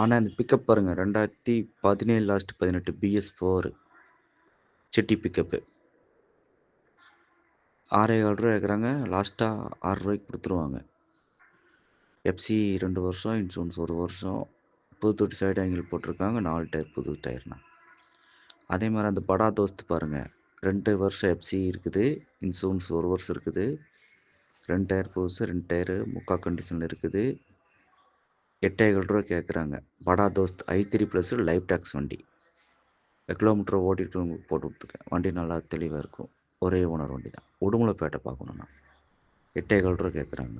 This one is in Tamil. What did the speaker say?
ஆனால் இந்த பிக்கப் பாருங்கள் ரெண்டாயிரத்தி பதினேழு லாஸ்ட் பதினெட்டு பிஎஸ் ஃபோர் சிட்டி பிக்கப்பு ஆறே ஏழு ரூபா கேட்குறாங்க லாஸ்ட்டாக ஆறு ரூபாய்க்கு கொடுத்துருவாங்க எஃப்சி ரெண்டு வருஷம் இன்சூரன்ஸ் ஒரு வருஷம். புது தொட்டி சைடு ஆங்கிள் போட்டிருக்காங்க. நாலு டயர் புது டயர்னா அதே மாதிரி அந்த படா தோஸ்து பாருங்கள் ரெண்டு வருஷம் எஃப்சி இருக்குது. இன்சூரன்ஸ் ஒரு வருஷம் இருக்குது. ரெண்டு டயர் புதுசு ரெண்டு டயரு முக்கா கண்டிஷனில் இருக்குது. எட்டாயிரம் ரூபா கேட்குறாங்க படா Dost I three plus life tax வண்டி. கிலோமீட்டர் ஓட்டிட்டு போட்டு விட்ருக்கேன் வண்டி நல்லா தெளிவாக இருக்கும். ஒரே ஓனர் வண்டி தான் உடுமலைப்பேட்டை பார்க்கணுண்ணா எட்டே ரூபா கேட்குறாங்க